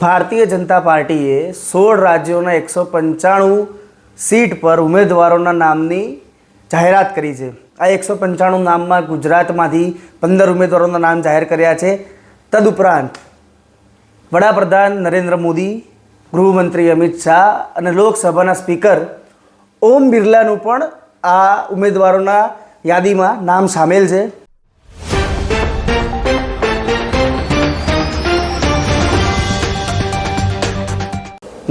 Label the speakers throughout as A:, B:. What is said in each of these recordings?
A: ભારતીય જનતા પાર્ટીએ સોળ રાજ્યોના એકસો પંચાણું સીટ પર ઉમેદવારોના નામની જાહેરાત કરી છે. આ એકસો પંચાણું નામમાં ગુજરાતમાંથી પંદર ઉમેદવારોના નામ જાહેર કર્યા છે. તદુપરાંત વડાપ્રધાન નરેન્દ્ર મોદી, ગૃહમંત્રી અમિત શાહ અને લોકસભાના સ્પીકર ઓમ બિરલાનું પણ આ ઉમેદવારોના યાદીમાં નામ સામેલ છે.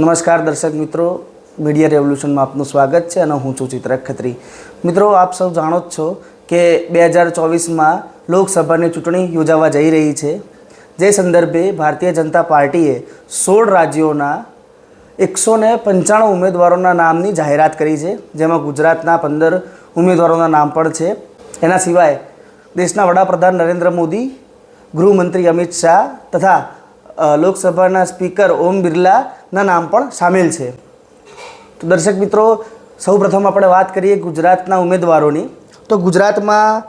A: નમસ્કાર દર્શક મિત્રો. મીડિયા રેવોલ્યુશનમાં આપનું સ્વાગત છે અને હું છું ચિત્રક ખત્રી. મિત્રો, આપ સૌ જાણો જ છો કે બે હજાર ચોવીસમાં લોકસભાની ચૂંટણી યોજાવા જઈ રહી છે. જે સંદર્ભે ભારતીય જનતા પાર્ટીએ સોળ રાજ્યોના એકસો ને પંચાણું ઉમેદવારોના નામની જાહેરાત કરી છે. જેમાં ગુજરાતના પંદર ઉમેદવારોના નામ પણ છે. એના સિવાય દેશના વડાપ્રધાન નરેન્દ્ર મોદી, ગૃહમંત્રી અમિત શાહ તથા લોકસભાના સ્પીકર ઓમ બિરલાના નામ પણ સામેલ છે. તો દર્શક મિત્રો, સૌપ્રથમ આપણે વાત કરીએ ગુજરાતના ઉમેદવારોની. તો ગુજરાતમાં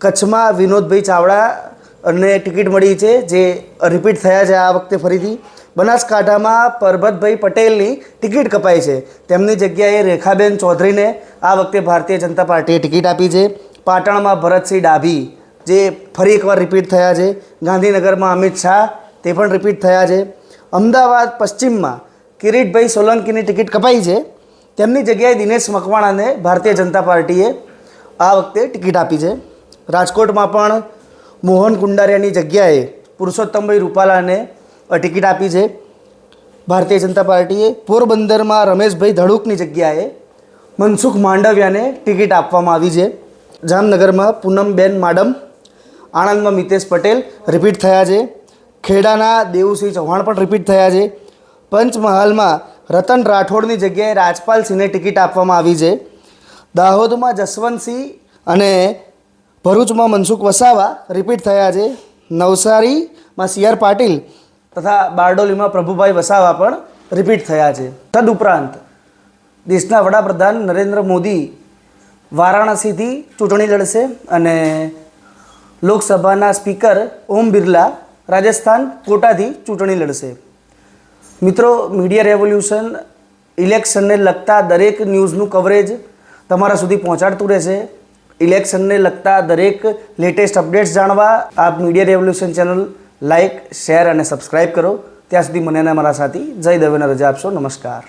A: કચ્છમાં વિનોદભાઈ ચાવડા અને ટિકિટ મળી છે, જે રિપીટ થયા છે આ વખતે ફરીથી. બનાસકાંઠામાં પરબતભાઈ પટેલની ટિકિટ કપાઈ છે. તેમની જગ્યાએ રેખાબેન ચૌધરીને આ વખતે ભારતીય જનતા પાર્ટીએ ટિકિટ આપી છે. પાટણમાં ભરતસિંહ ડાભી, જે ફરી એકવાર રિપીટ થયા છે. ગાંધીનગરમાં અમિત શાહ તે પણ રિપીટ થયા છે. અમદાવાદ પશ્ચિમમાં કિરીટભાઈ સોલંકીની ટિકિટ કપાઈ છે. તેમની જગ્યાએ દિનેશ મકવાણાને ભારતીય જનતા પાર્ટીએ આ વખતે ટિકિટ આપી છે. રાજકોટમાં પણ મોહન કુંડારિયાની જગ્યાએ પુરુષોત્તમભાઈ રૂપાલાને ટિકિટ આપી છે. ભારતીય જનતા પાર્ટીએ પોરબંદરમાં રમેશભાઈ ધડુકની જગ્યાએ મનસુખ માંડવિયાને ટિકિટ આપવામાં આવી છે. જામનગરમાં પૂનમબેન માડમ, આણંદમાં મિતેશ પટેલ રિપીટ થયા છે. ખેડાના દેવુસિંહ ચૌહાણ પણ રિપીટ થયા છે. પંચમહાલમાં રતન રાઠોડની જગ્યાએ રાજપાલસિંહને ટિકિટ આપવામાં આવી છે. દાહોદમાં જસવંતસિંહ અને ભરૂચમાં મનસુખ વસાવા રિપીટ થયા છે. નવસારીમાં સી આર પાટીલ તથા બારડોલીમાં પ્રભુભાઈ વસાવા પણ રિપીટ થયા છે. તદુપરાંત દેશના વડાપ્રધાન નરેન્દ્ર મોદી વારાણસીથી ચૂંટણી લડશે અને લોકસભાના સ્પીકર ઓમ બિરલા રાજસ્થાન કોટાથી ચૂંટણી લડશે. મિત્રો મીડિયા રેવોલ્યુશન ઇલેક્શનને લગતા દરેક ન્યૂઝનું કવરેજ તમારા સુધી પહોંચાડતું રહેશે. ઇલેક્શનને લગતા દરેક લેટેસ્ટ અપડેટ્સ જાણવા આપ media revolution channel like share અને સબસ્ક્રાઇબ કરો. ત્યાં સુધી મને અને મારા સાથી જય દવેને રજા આપશો. નમસ્કાર.